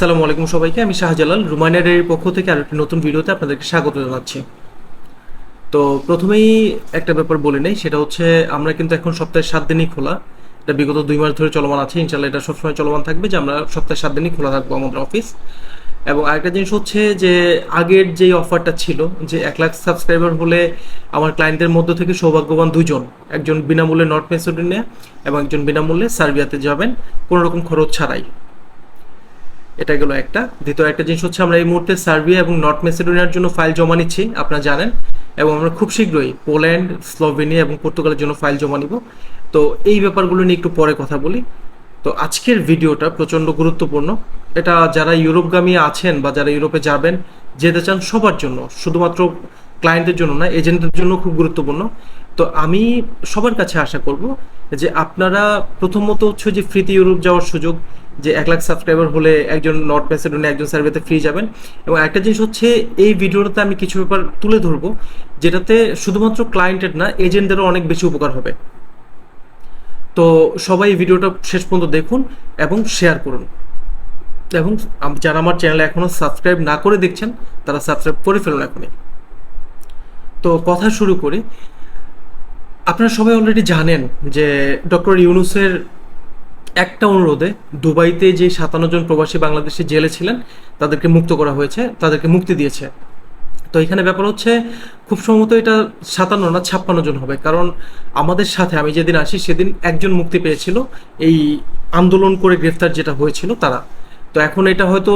আসসালামু আলাইকুম সবাইকে, আমি শাহজালাল। রুমানিয়া ডেয়ারির পক্ষ থেকে আরও একটি নতুন ভিডিওতে আপনাদেরকে স্বাগত জানাচ্ছি। তো প্রথমেই একটা ব্যাপার বলে নেই, সেটা হচ্ছে আমরা কিন্তু এখন সপ্তাহে সাত দিনই খোলা। এটা বিগত দুই মাস ধরে চলমান আছে ইনশাল্লাহ এটা সবসময় চলমান থাকবে যে আমরা সপ্তাহে সাত দিনই খোলা থাকব আমাদের অফিস। এবং আরেকটা জিনিস হচ্ছে যে আগের যে অফারটা ছিল, যে এক লাখ সাবস্ক্রাইবার হলে আমার ক্লায়েন্টদের মধ্য থেকে সৌভাগ্যবান দুজন একজন বিনামূল্যে নর্থ মেসিডোনিয়া এবং একজন বিনামূল্যে সার্বিয়াতে যাবেন, কোনো রকম খরচ ছাড়াই। এটা গেল একটা। দ্বিতীয় একটা জিনিস হচ্ছে আমরা এই মুহূর্তে সার্বিয়া এবং নর্থ মেসিডোনিয়ার জন্য ফাইল জমা নিচ্ছি, আপনারা জানেন। এবং আমরা খুব শীঘ্রই পোল্যান্ড, স্লোভেনিয়া এবং পর্তুগালের জন্য ফাইল জমা নিব। তো এই ব্যাপারগুলো নিয়ে একটু পরে কথা বলি। তো আজকের ভিডিওটা প্রচণ্ড গুরুত্বপূর্ণ। এটা যারা ইউরোপগামী আছেন বা যারা ইউরোপে যাবেন, যেতে চান সবার জন্য, শুধুমাত্র ক্লায়েন্টের জন্য না এজেন্টের জন্য খুব গুরুত্বপূর্ণ। তো আমি সবার কাছে আশা করব যে আপনারা প্রথমত হচ্ছে যে ফ্রিতে ইউরোপ যাওয়ার সুযোগ, যে এক লাখ সাবস্ক্রাইবার হলে একজন নর্থ মেসিডোনে একজন সার্ভেতে ফ্রি যাবেন। এবং একটা জিনিস হচ্ছে, এই ভিডিওটাতে আমি কিছু ব্যাপার তুলে ধরবো, যেটাতে শুধুমাত্র ক্লায়েন্টের না এজেন্টদেরও অনেক বেশি উপকার হবে। তো সবাই এই ভিডিওটা শেষ পর্যন্ত দেখুন এবং শেয়ার করুন। এবং যারা আমার চ্যানেলে এখনও সাবস্ক্রাইব না করে দেখছেন, তারা সাবস্ক্রাইব করে ফেলুন এখনই। তো কথা শুরু করি। আপনারা সবাই অলরেডি জানেন যে ডক্টর ইউনুসের একটা অনুরোধে দুবাইতে যে সাতান্ন জন প্রবাসী বাংলাদেশি জেলে ছিলেন, তাদেরকে মুক্ত করা হয়েছে, তাদেরকে মুক্তি দিয়েছে। তো এখানে ব্যাপার হচ্ছে, খুব সম্ভবত এটা সাতান্ন না ছাপ্পান্ন জন হবে, কারণ আমাদের সাথে, আমি যেদিন আসি সেদিন একজন মুক্তি পেয়েছিল, এই আন্দোলন করে গ্রেফতার যেটা হয়েছিল তারা। তো এখন এটা হয়তো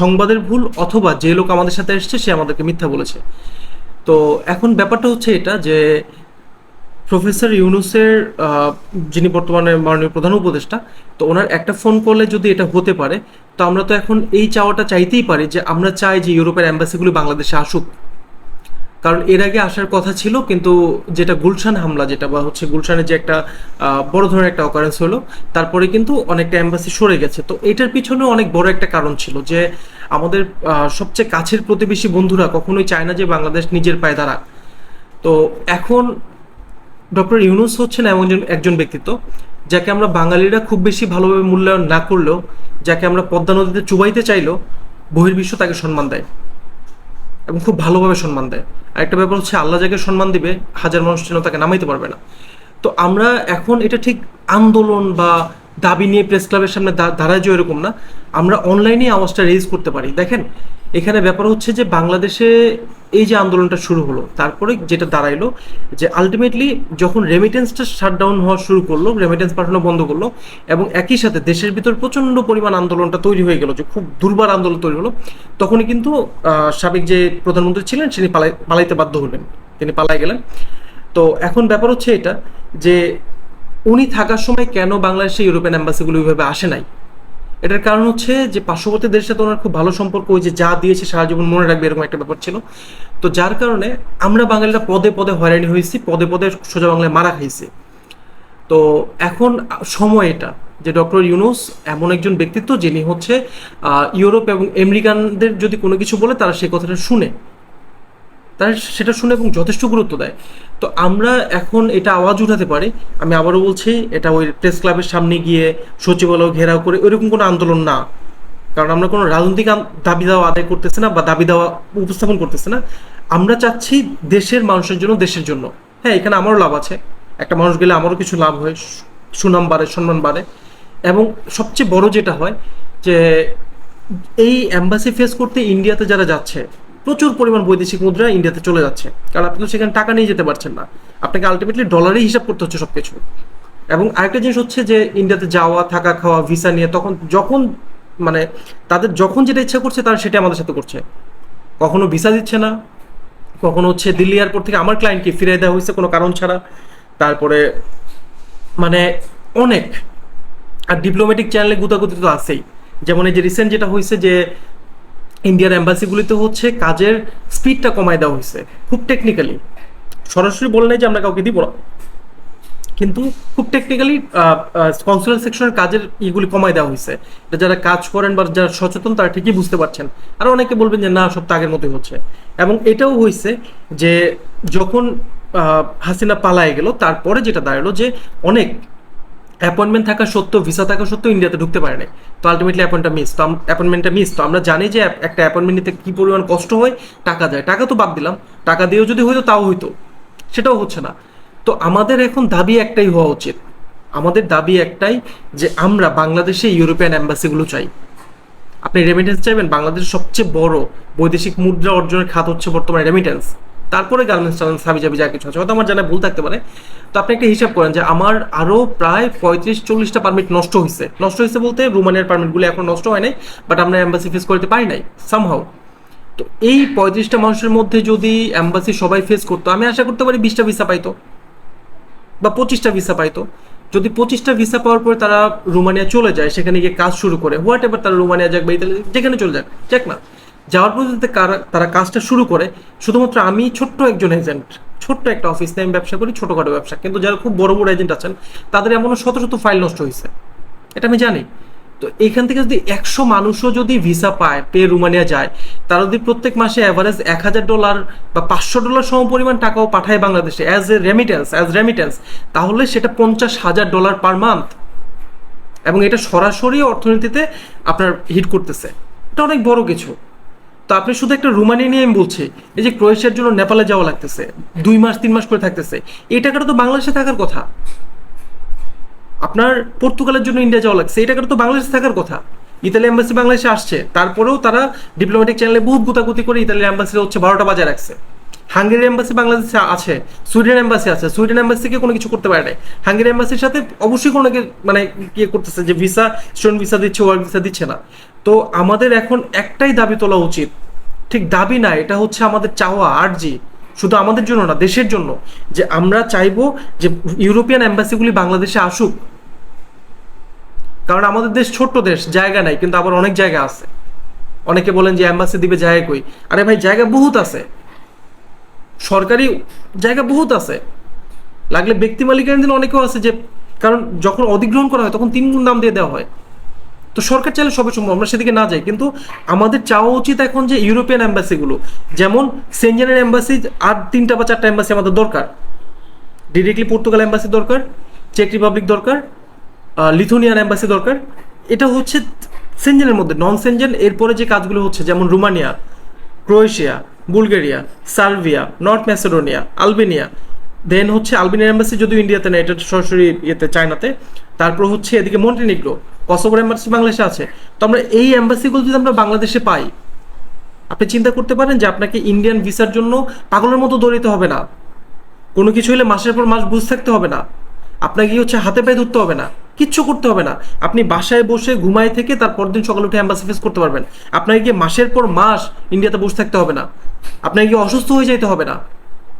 সংবাদের ভুল, অথবা যে লোক আমাদের সাথে এসছে সে আমাদেরকে মিথ্যা বলেছে। তো এখন ব্যাপারটা হচ্ছে এটা যে প্রফেসর ইউনুসের যিনি বর্তমানে মাননীয় প্রধান উপদেষ্টা, তো ওনার একটা ফোন কলে যদি এটা হতে পারে, তো আমরা তো এখন এই চাওয়াটা চাইতেই পারি যে আমরা চাই যে ইউরোপের অ্যাম্বাসিগুলি বাংলাদেশে আসুক। কারণ এর আগে আসার কথা ছিল, কিন্তু যেটা গুলশান হামলা যেটা, বা হচ্ছে গুলশানে যে একটা বড় ধরনের একটা অকারেন্স হলো, তারপরে কিন্তু অনেকটা অ্যাম্বাসি সরে গেছে। তো এটার পিছনে অনেক বড় একটা কারণ ছিল যে আমাদের সবচেয়ে কাছের প্রতিবেশী বন্ধুরা কখনোই চায় না যে বাংলাদেশ নিজের পায়ে দাঁড়াক। তো এখন ডক্টর ইউনুস হচ্ছেন এমন একজন- ব্যক্তিত্ব, যাকে আমরা বাঙালিরা খুব বেশি ভালোভাবে মূল্যায়ন না করলেও, যাকে আমরা পদ্মা নদীতে চুবাইতে চাইলেও বহির্বিশ্ব তাকে সম্মান দেয় এবং খুব ভালোভাবে সম্মান দেয়। আরেকটা ব্যাপার হচ্ছে, আল্লাহ যাকে সম্মান দিবে, হাজার মানুষ যেন তাকে নামাইতে পারবে না। তো আমরা এখন এটা ঠিক আন্দোলন বা দাবি নিয়ে প্রেস ক্লাবের সামনে দাঁড়ায় যে এরকম না, আমরা অনলাইনে আওয়াজটা রেজ করতে পারি। দেখেন এখানে ব্যাপার হচ্ছে যে বাংলাদেশে এই যে আন্দোলনটা শুরু হলো, তারপরে যেটা দাঁড়াইলো যে আলটিমেটলি যখন রেমিটেন্সটা শাটডাউন হওয়া শুরু করল রেমিটেন্স পাঠানো বন্ধ করল এবং একই সাথে দেশের ভিতর প্রচণ্ড পরিমাণ আন্দোলনটা তৈরি হয়ে গেল, যে খুব দুর্বার আন্দোলন তৈরি হলো, তখনই কিন্তু সাবেক যে প্রধানমন্ত্রী ছিলেন তিনি পালাই, পালাইতে বাধ্য হলেন, তিনি পালাই গেলেন। তো এখন ব্যাপার হচ্ছে এটা যে উনি থাকার সময় কেন বাংলাদেশে ইউরোপিয়ান অ্যাম্বাসিগুলো ওইভাবে আসে নাই? এটার কারণ হচ্ছে যে পার্শ্ববর্তী দেশের সাথে ওনার খুব ভালো সম্পর্ক ওই যে যা দিয়েছে সারা জীবন মনে রাখবে এরকম একটা ব্যাপার ছিল। তো যার কারণে আমরা বাঙালিরা পদে পদে হয়রানি হয়েছি, পদে পদে সোজা বাংলায় মারা খাইছি। তো এখন সময় এটা যে ডক্টর ইউনুস এমন একজন ব্যক্তিত্ব যিনি হচ্ছে ইউরোপ এবং আমেরিকানদের যদি কোনো কিছু বলে তারা সেই কথাটা শুনে। তারা সেটা শুনে এবং যথেষ্ট গুরুত্ব দেয়। তো আমরা এখন এটা আওয়াজ উঠাতে পারি। আমি আবারও বলছি, এটা ওই প্রেস ক্লাবের সামনে গিয়ে সচিবালয় ঘেরাও করে ওইরকম কোনো আন্দোলন না। কারণ আমরা কোনো রাজনৈতিক দাবি দেওয়া আদায় করতেছি না বা দাবি দেওয়া উপস্থাপন করতেছি না। আমরা চাচ্ছি দেশের মানুষের জন্য, দেশের জন্য। হ্যাঁ এখানে আমারও লাভ আছে। একটা মানুষ গেলে আমারও কিছু লাভ হয়, সুনাম বাড়ে, সম্মান বাড়ে। এবং সবচেয়ে বড় যেটা হয় যে এই অ্যাম্বাসি ফেস করতে ইন্ডিয়াতে যারা যাচ্ছে প্রচুর পরিমাণ বৈদেশিক মুদ্রা ইন্ডিয়াতে চলে যাচ্ছে। কারণ আপনি তো সেখানে টাকা নিয়ে যেতে পারছেন না। আপনাকে আলটিমেটলি ডলারেই হিসাব করতে হচ্ছে সব কিছু এবং আরেকটা জিনিস হচ্ছে যে ইন্ডিয়াতে যাওয়া, থাকা, খাওয়া ভিসা নিয়ে তখন যখন মানে তাদের যখন যেটা ইচ্ছা করছে তারা সেটা আমাদের সাথে করছে। কখনো ভিসা দিচ্ছে না। কখনো হচ্ছে দিল্লি এয়ারপোর্ট থেকে আমার ক্লায়েন্টকে ফিরিয়ে দেওয়া হয়েছে কোনো কারণ ছাড়া। তারপরে মানে অনেক। আর ডিপ্লোম্যাটিক চ্যানেলে গুতাগুতি তো আছেই। যেমন এই যে রিসেন্ট যেটা হয়েছে যে ইন্ডিয়ার অ্যাম্বাসিগুলিতে হচ্ছে কাজের স্পিডটা কমায় দেওয়া হয়েছে, খুব টেকনিক্যালি সরাসরি বলে নাই যে আমরা কাউকে দিব না। কিন্তু খুব টেকনিক্যালি কনসুলার সেকশনের কাজের ইগুলি কমায় দেওয়া হয়েছে। যারা কাজ করেন বা যারা সচেতন, তারা ঠিকই বুঝতে পারছেন। আর অনেকে বলবেন যে, না, সব তো আগের মতোই হচ্ছে। এবং এটাও হয়েছে যে, যখন হাসিনা পালায় গেল, তারপরে যেটা দাঁড়াল যে, অনেক অ্যাপয়েন্টমেন্ট থাকা সত্ত্বেও ভিসা থাকা সত্ত্বেও ইন্ডিয়াতে ঢুকতে পারে নাই। তো আলটিমেটলি অ্যাপয়েন্টটা মিস তো অ্যাপয়েন্টমেন্টটা মিস তো আমরা জানি যে একটা অ্যাপয়েন্টমেন্ট নিতে কী পরিমাণ কষ্ট হয়, টাকা যায় টাকা তো বাদ দিলাম। টাকা দিয়েও যদি হইতো, তাও হইতো। সেটাও হচ্ছে না। তো আমাদের এখন দাবি একটাই হওয়া উচিত। আমাদের দাবি একটাই যে আমরা বাংলাদেশে ইউরোপিয়ান অ্যাম্বাসিগুলো চাই। আপনি রেমিটেন্স চাইবেন? বাংলাদেশের সবচেয়ে বড় বৈদেশিক মুদ্রা অর্জনের খাত হচ্ছে বর্তমানে রেমিটেন্স তারপরে গার্মেন্টস টার্মেন্টস হাবি জাবি যা কিছু আছে, হয়তো আমার জানা ভুল থাকতে পারে। তো আপনি একটা হিসাব করেন যে আমার আরও প্রায় পঁয়ত্রিশ, চল্লিশটা পারমিট নষ্ট হয়েছে নষ্ট হয়েছে বলতে রোমানিয়ার পারমিটগুলো এখন নষ্ট হয় নাই বাট আমরা অ্যাম্বাসি ফেস করতে পারি নাই সামহাও তো এই পঁয়ত্রিশটা মানুষের মধ্যে যদি অ্যাম্বাসি সবাই ফেস করতো, আমি আশা করতে পারি বিশটা ভিসা পাইতো, বা পঁচিশটা ভিসা পাইতো। যদি পঁচিশটা ভিসা পাওয়ার পরে তারা রোমানিয়া চলে যায়, সেখানে গিয়ে কাজ শুরু করে হোয়াট এভার তারা রোমানিয়া যাক বা ইতালি, যেখানে চলে যাক যাক না। যাওয়ার পর যদি তারা কাজটা শুরু করে, শুধুমাত্র আমি ছোট্ট একজন এজেন্ট ছোট্ট একটা অফিস নিয়ে আমি ব্যবসা করি, ছোটোখাটো ব্যবসা। কিন্তু যারা খুব বড় বড় এজেন্ট আছেন, তাদের এমনও শত শত ফাইল নষ্ট হয়েছে। এটা আমি জানি। তো এখান থেকে যদি একশো মানুষও যদি ভিসা পায় পেয়ে রুমানিয়া যায়, তারা যদি প্রত্যেক মাসে অ্যাভারেজ এক হাজার ডলার বা পাঁচশো ডলার সম পরিমাণ টাকাও পাঠায় বাংলাদেশে as a remittance as remittance তাহলে সেটা পঞ্চাশ হাজার ডলার পার মান্থ এবং এটা সরাসরি অর্থনীতিতে আপনার হিট করতেছে। এটা অনেক বড় কিছু। তো আপনি শুধু একটা রুমানি নিয়ে আমি বলছি, এই যে ক্রোয়েশিয়ার জন্য নেপালে যাওয়া লাগতেছে, দুই মাস, তিন মাস করে থাকতেছে, এই টাকাটা তো বাংলাদেশে থাকার কথা। আপনার পর্তুগালের জন্য ইন্ডিয়া যাওয়া লাগছে, এই টাকাটা তো বাংলাদেশে থাকার কথা। ইতালি অ্যাম্বাসি বাংলাদেশে আসছে, তারপরেও তারা ডিপ্লোম্যাটিক চ্যানেলে বহুত গুতাগুতি করে ইতালির অ্যাম্বাসি হচ্ছে বারোটা বাজায় রাখছে। হাঙ্গেরি এম্বাসি বাংলাদেশে আছে, সুইডেন এম্বাসি আছে, সুইডেন এম্বাসিকে কোনো কিছু করতে পারে নাই। হাঙ্গেরি এম্বাসির সাথে অবশ্যই কোনো মানে ইয়ে করতেছে যে ভিসা, স্টুডেন্ট ভিসা দিচ্ছে, ওয়ার্ক ভিসা দিচ্ছে না। তো আমাদের এখন একটাই দাবি তোলা উচিত। ঠিক দাবি না, এটা হচ্ছে আমাদের চাওয়া, আর্জি। শুধু আমাদের জন্য না, দেশের জন্য। যে আমরা চাইব যে ইউরোপিয়ান এম্বাসিগুলি বাংলাদেশে আসুক। কারণ আমাদের দেশ ছোট্ট দেশ, জায়গা নাই, কিন্তু আবার অনেক জায়গা আছে। অনেকে বলেন যে অ্যাম্বাসি দিবে জায়গা কই? আরে ভাই, জায়গা বহুত আছে। সরকারি জায়গা বহুত আছে। লাগলে ব্যক্তি মালিকানাধীন অনেকেও আছে যে, কারণ যখন অধিগ্রহণ করা হয় তখন তিন গুণ দাম দিয়ে দেওয়া হয়। তো সরকার চাইলে সবে সম্ভব, আমরা সেদিকে না যাই। কিন্তু আমাদের চাওয়া উচিত এখন যে ইউরোপিয়ান অ্যাম্বাসিগুলো যেমন সেঞ্জেনের অ্যাম্বাসি আর তিনটা বা চারটা অ্যাম্বাসি আমাদের দরকার। ডিরেক্টলি পর্তুগাল অ্যাম্বাসি দরকার চেক রিপাবলিক দরকার লিথুনিয়ান অ্যাম্বাসি দরকার। এটা হচ্ছে সেঞ্জেনের মধ্যে নন সেঞ্জেন এরপরে যে কাজগুলো হচ্ছে, যেমন Romania, Croatia Bulgaria Serbia North Macedonia, Albania. Then হচ্ছে আলবেনিয়ার এম্বাসি যদিও ইন্ডিয়াতে না এটা সরাসরি ইয়েতে, চায়নাতে। তারপর হচ্ছে এদিকে মন্টেনিগ্রো, কসোভোর এম্বাসি বাংলাদেশে আছে। তো আমরা এই এম্বাসিগুলো যদি আমরা বাংলাদেশে পাই, আপনি চিন্তা করতে পারেন যে আপনাকে ইন্ডিয়ান ভিসার জন্য পাগলের মতো দৌড়িতে হবে না। কোনো কিছু হলে মাসের পর মাস বুঝ থাকতে হবে না। আপনাকে হচ্ছে হাতে পায়ে ধরতে হবে না। কিচ্ছু করতে হবে না। আপনি বাসায় বসে ঘুমায় থেকে তার পরদিন সকালে উঠে অ্যাম্বাসি ফেস করতে পারবেন। আপনাকে গিয়ে মাসের পর মাস ইন্ডিয়াতে বসে থাকতে হবে না। আপনাকে গিয়ে অসুস্থ হয়ে যাইতে হবে না।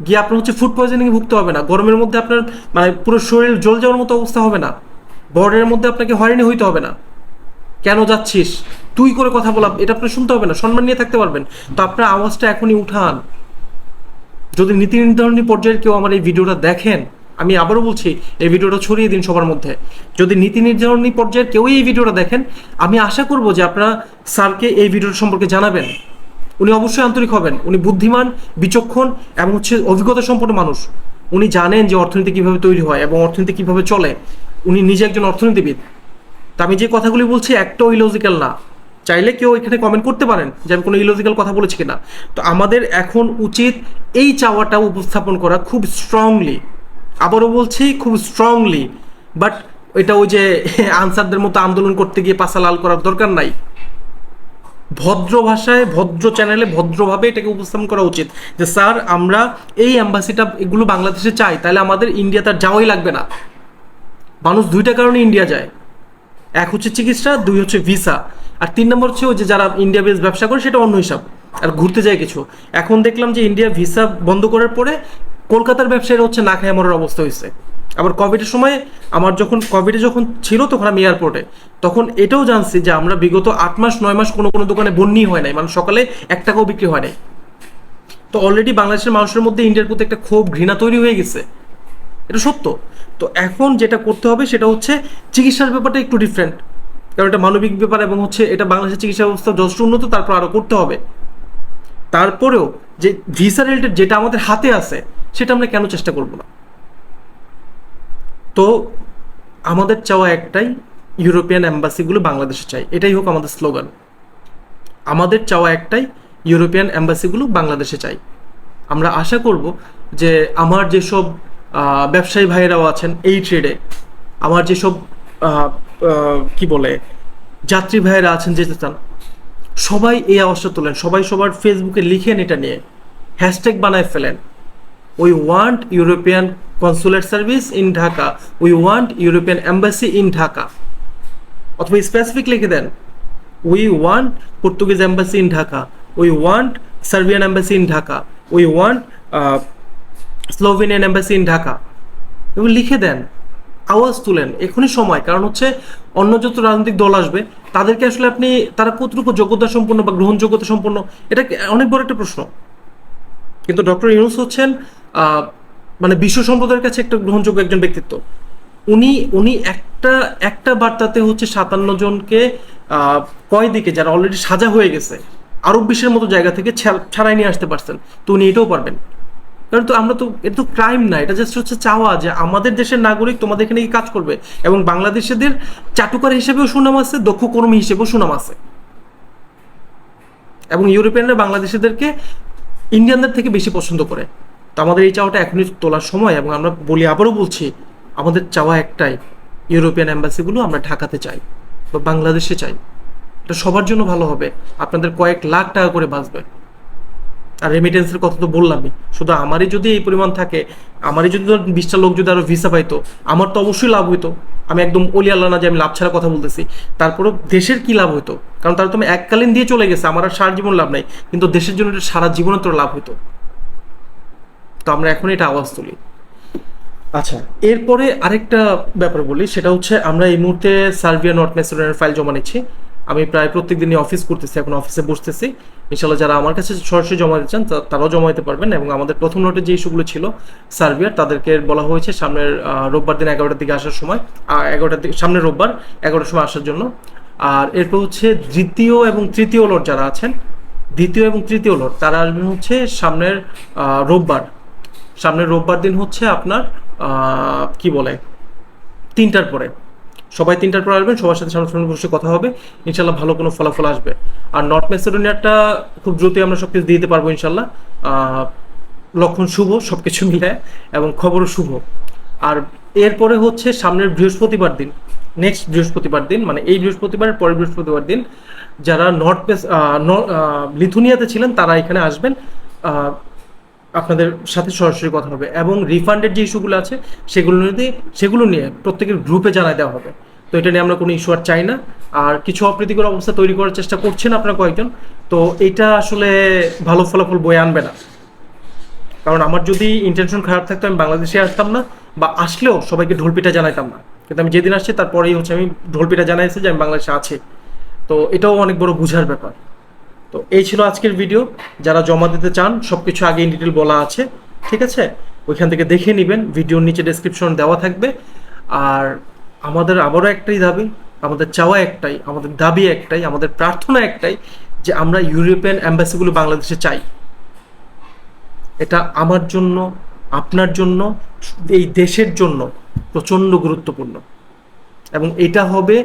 গিয়ে আপনার হচ্ছে ফুড পয়জনিং ভুগতে হবে না। গরমের মধ্যে আপনার মানে পুরো শরীর জ্বল যাওয়ার মতো অবস্থা হবে না। বর্ডারের মধ্যে আপনাকে হয়রানি হইতে হবে না। কেন যাচ্ছিস? তুই করে কথা বলা, এটা আপনার শুনতে হবে না। সম্মান নিয়ে থাকতে পারবেন। তো আপনার আওয়াজটা এখনই উঠান। যদি নীতি নির্ধারণী পর্যায়ের কেউ আমার এই ভিডিওটা দেখেন আমি আবারও বলছি, এই ভিডিওটা ছড়িয়ে দিন সবার মধ্যে। যদি নীতি নির্ধারণী পর্যায়ের কেউই এই ভিডিওটা দেখেন, আমি আশা করব যে আপনারা স্যারকে এই ভিডিওটা সম্পর্কে জানাবেন। উনি অবশ্যই আন্তরিক হবেন, উনি বুদ্ধিমান, বিচক্ষণ এবং হচ্ছে অভিজ্ঞতা সম্পন্ন মানুষ। উনি জানেন যে অর্থনীতি কীভাবে তৈরি হয় এবং অর্থনীতি কীভাবে চলে। উনি নিজে একজন অর্থনীতিবিদ। তা আমি যে কথাগুলি বলছি একটাও ইলজিক্যাল না। চাইলে কেউ এখানে কমেন্ট করতে পারেন যে আমি কোনো ইলজিক্যাল কথা বলেছি কিনা। তো আমাদের এখন উচিত এই চাওয়াটা উপস্থাপন করা খুব স্ট্রংলি আবারও বলছি খুব স্ট্রংলি বাট এটা ওই যে আনসারদের মতো আন্দোলন করতে গিয়ে পাশা লাল করার দরকার নাই। ভদ্র ভাষায়, ভদ্র চ্যানেলে ভদ্রভাবে এটাকে উপস্থাপন করা উচিত যে, স্যার, আমরা এই অ্যাম্বাসিটা এগুলো বাংলাদেশে চাই, তাহলে আমাদের ইন্ডিয়া তার যাওয়াই লাগবে না। মানুষ দুইটা কারণে ইন্ডিয়া যায়। এক হচ্ছে চিকিৎসা, দুই হচ্ছে ভিসা আর তিন নম্বর হচ্ছে ওই যে যারা ইন্ডিয়া বেস ব্যবসা করে, সেটা অন্য হিসাব। আর ঘুরতে যায় কিছু। এখন দেখলাম যে ইন্ডিয়া ভিসা বন্ধ করার পরে কলকাতার ব্যবসায়ীরা হচ্ছে না খায় মরার অবস্থা হয়েছে। আবার কোভিডের সময় আমার যখন কোভিডে যখন ছিল তখন আমি এয়ারপোর্টে তখন এটাও জানছি যে আমরা বিগত আট মাস, নয় মাস কোনো কোনো দোকানে বন্যি হয় নাই। মানে সকালে এক টাকাও বিক্রি হয় নাই। তো অলরেডি বাংলাদেশের মানুষের মধ্যে ইন্ডিয়ার প্রতি একটা ক্ষোভ, ঘৃণা তৈরি হয়ে গেছে। এটা সত্য। তো এখন যেটা করতে হবে সেটা হচ্ছে চিকিৎসার ব্যাপারটা একটু ডিফারেন্ট কারণ এটা মানবিক ব্যাপার এবং হচ্ছে এটা বাংলাদেশের চিকিৎসা ব্যবস্থা যথেষ্ট উন্নত, তারপর আরও করতে হবে। তারপরেও যে ভিসা রিলেটেড যেটা আমাদের হাতে আছে সেটা আমরা কেন চেষ্টা করব না? তো আমাদের চাওয়া একটাই, ইউরোপিয়ান অ্যাম্বাসিগুলো বাংলাদেশে চাই। এটাই হোক আমাদের স্লোগান। আমাদের চাওয়া একটাই, ইউরোপিয়ান অ্যাম্বাসিগুলো বাংলাদেশে চাই। আমরা আশা করব যে আমার যেসব ব্যবসায়ী ভাইয়েরাও আছেন এই ট্রেডে আমার যেসব কি বলে, যাত্রী ভাইয়েরা আছেন যেতে চান, সবাই এই আওয়াজটা তোলেন, সবাই সবার ফেসবুকে লিখেন এটা নিয়ে। হ্যাশট্যাগ বানায় ফেলেন। We want European consulate service in Dhaka we want European embassy in Dhaka অথবা স্পেসিফিক লিখে দেন we want Portuguese embassy in Dhaka we want Serbian embassy in Dhaka we want Slovenian embassy in Dhaka এবং লিখে দেন আওয়াজ তুলেন, এখনই সময়। কারণ হচ্ছে অন্য যত রাজনৈতিক দল আসবে, তাদেরকে আসলে আপনি, তারা কতটুকু যোগ্যতা সম্পন্ন বা গ্রহণযোগ্যতা সম্পন্ন, এটা অনেক বড় একটা প্রশ্ন। কিন্তু ডক্টর ইউনুস হচ্ছেন মানে বিশ্ব সম্প্রদায়ের কাছে একটা গ্রহণযোগ্য একজন ব্যক্তিত্ব। উনি উনি একটা একটা বার্তাতে হচ্ছে সাতান্ন জনকে কয়দিকে যারা অলরেডি সাজা হয়ে গেছে, আরব বিশ্বের মতো জায়গা থেকে ছাড়াই নিয়ে আসতে পারছেন। তো উনি এটাও পারবেন। কারণ তো আমরা তো, এটা তো ক্রাইম না, এটা জাস্ট হচ্ছে চাওয়া যে আমাদের দেশের নাগরিক তোমাদের এখানে কাজ করবে? এবং বাংলাদেশিদের চাটুকার হিসেবেও সুনাম আছে, দক্ষ কর্মী হিসেবেও সুনাম আছে। এবং ইউরোপিয়ানরা বাংলাদেশিদেরকে ইন্ডিয়ানদের থেকে বেশি পছন্দ করে। তো আমাদের এই চাওয়াটা এখনই তোলার সময় এবং আমরা বলি, আবারও বলছি, আমাদের চাওয়া একটাই, ইউরোপিয়ান অ্যাম্বাসিগুলো আমরা ঢাকাতে চাই বা বাংলাদেশে চাই। এটা সবার জন্য ভালো হবে। আপনাদের কয়েক লাখ টাকা করে বাঁচবে। আর রেমিটেন্সের কথা তো বললামই। শুধু আমারই যদি এই পরিমাণ থাকে, আমারই যদি ধর বিশটা লোক যদি আরও ভিসা পাইতো, আমার তো অবশ্যই লাভ হইতো। আমি একদম অলি আল্লাহ না যে আমি লাভ ছাড়া কথা বলতেছি। তারপরেও দেশের কি লাভ হইতো? কারণ তারা তো এককালীন দিয়ে চলে গেছে, আমার আর সারা জীবন লাভ নাই। কিন্তু দেশের জন্য সারা জীবনে তোর লাভ হইতো। তো আমরা এখন এটা আওয়াজ তুলি। আচ্ছা। এরপরে আরেকটা ব্যাপার বলি সেটা হচ্ছে আমরা এই মুহূর্তে সার্বিয়া নর্থ ম্যাসেডোনিয়ার ফাইল জমা নিচ্ছি। আমি প্রায় প্রত্যেক দিনই অফিস করতেছি এখন অফিসে বসতেছি। ইনশাল্লাহ যারা আমার কাছে সরাসরি জমা দিতে চান তারাও জমা দিতে পারবেন এবং আমাদের প্রথম নোটে যে ইস্যুগুলো ছিল সার্বিয়ার তাদেরকে বলা হয়েছে সামনের রোববার দিন এগারোটার দিকে আসার সময় এগারোটার দিকে সামনের রোববার এগারোটার সময় আসার জন্য। আর এরপর হচ্ছে দ্বিতীয় এবং তৃতীয় লোড যারা আছেন দ্বিতীয় এবং তৃতীয় লোড তারা আসবেন হচ্ছে সামনের রোববার। সামনের রোববার দিন হচ্ছে আপনার কি বলে, তিনটার পরে। সবাই তিনটার পরে আসবেন, সবার সাথে সামনে বসে কথা হবে। ইনশাল্লাহ ভালো কোনো ফলাফল আসবে। আর নর্থ ম্যাসেডোনিয়ারটা খুব দ্রুতই আমরা সবকিছু দিয়ে দিতে পারব ইনশাল্লাহ লক্ষণ শুভ, সবকিছু মিলে, এবং খবরও শুভ। আর এরপরে হচ্ছে সামনের বৃহস্পতিবার দিন নেক্সট বৃহস্পতিবার দিন মানে এই বৃহস্পতিবারের পরের বৃহস্পতিবার দিন, যারা নর্থ লিথুনিয়াতে ছিলেন, তারা এখানে আসবেন। আপনাদের সাথে সরাসরি কথা হবে। এবং রিফান্ডের যে ইস্যুগুলো আছে, সেগুলো নিয়ে সেগুলো নিয়ে প্রত্যেকের গ্রুপে জানাই দেওয়া হবে। তো এটা নিয়ে আমরা কোনো ইস্যু আর চাই না। আর কিছু অপ্রীতিকর অবস্থা তৈরি করার চেষ্টা করছেন আপনারা কয়েকজন। তো এটা আসলে ভালো ফলাফল বয়ে আনবে না। কারণ আমার যদি ইন্টেনশন খারাপ থাকতো, আমি বাংলাদেশে আসতাম না, বা আসলেও সবাইকে ঢোলপিটা জানাইতাম না। কিন্তু আমি যেদিন আসছি, তারপরেই হচ্ছে আমি ঢোলপিটা জানাইছি যে আমি বাংলাদেশে আছি। তো এটাও অনেক বড় বুঝার ব্যাপার। তো এই ছিল আজকের ভিডিও যারা জমা দিতে চান সব কিছু আগে ইন ডিটেল বলা আছে, ঠিক আছে? ওইখান থেকে দেখে নেবেন ভিডিওর নিচে ডেসক্রিপশন দেওয়া থাকবে। আর আমাদের আবারও একটাই দাবি, আমাদের চাওয়া একটাই, আমাদের দাবি একটাই, আমাদের প্রার্থনা একটাই যে আমরা ইউরোপিয়ান অ্যাম্বাসিগুলো বাংলাদেশে চাই। এটা আমার জন্য, আপনার জন্য, এই দেশের জন্য প্রচণ্ড গুরুত্বপূর্ণ। এবং এটা হবে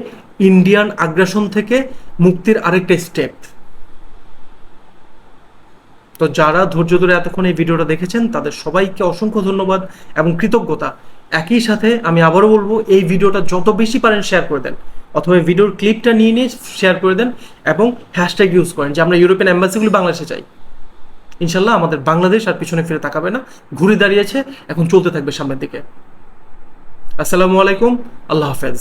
ইন্ডিয়ান আগ্রাসন থেকে মুক্তির আরেকটা স্টেপ তো যারা ধৈর্য ধরে এতক্ষণ এই ভিডিওটা দেখেছেন, তাদের সবাইকে অসংখ্য ধন্যবাদ এবং কৃতজ্ঞতা। একই সাথে আমি আবারও বলব, এই ভিডিওটা যত বেশি পারেন শেয়ার করে দেন, অথবা ভিডিওর ক্লিপটা নিয়ে নিয়ে শেয়ার করে দেন এবং হ্যাশট্যাগ ইউজ করেন, যে আমরা ইউরোপিয়ান অ্যাম্বাসিগুলি বাংলাদেশে চাই। ইনশাল্লাহ আমাদের বাংলাদেশ আর পিছনে ফিরে তাকাবে না, ঘুরে দাঁড়িয়েছে, এখন চলতে থাকবে সামনের দিকে। আসসালামু আলাইকুম, আল্লাহ হাফেজ।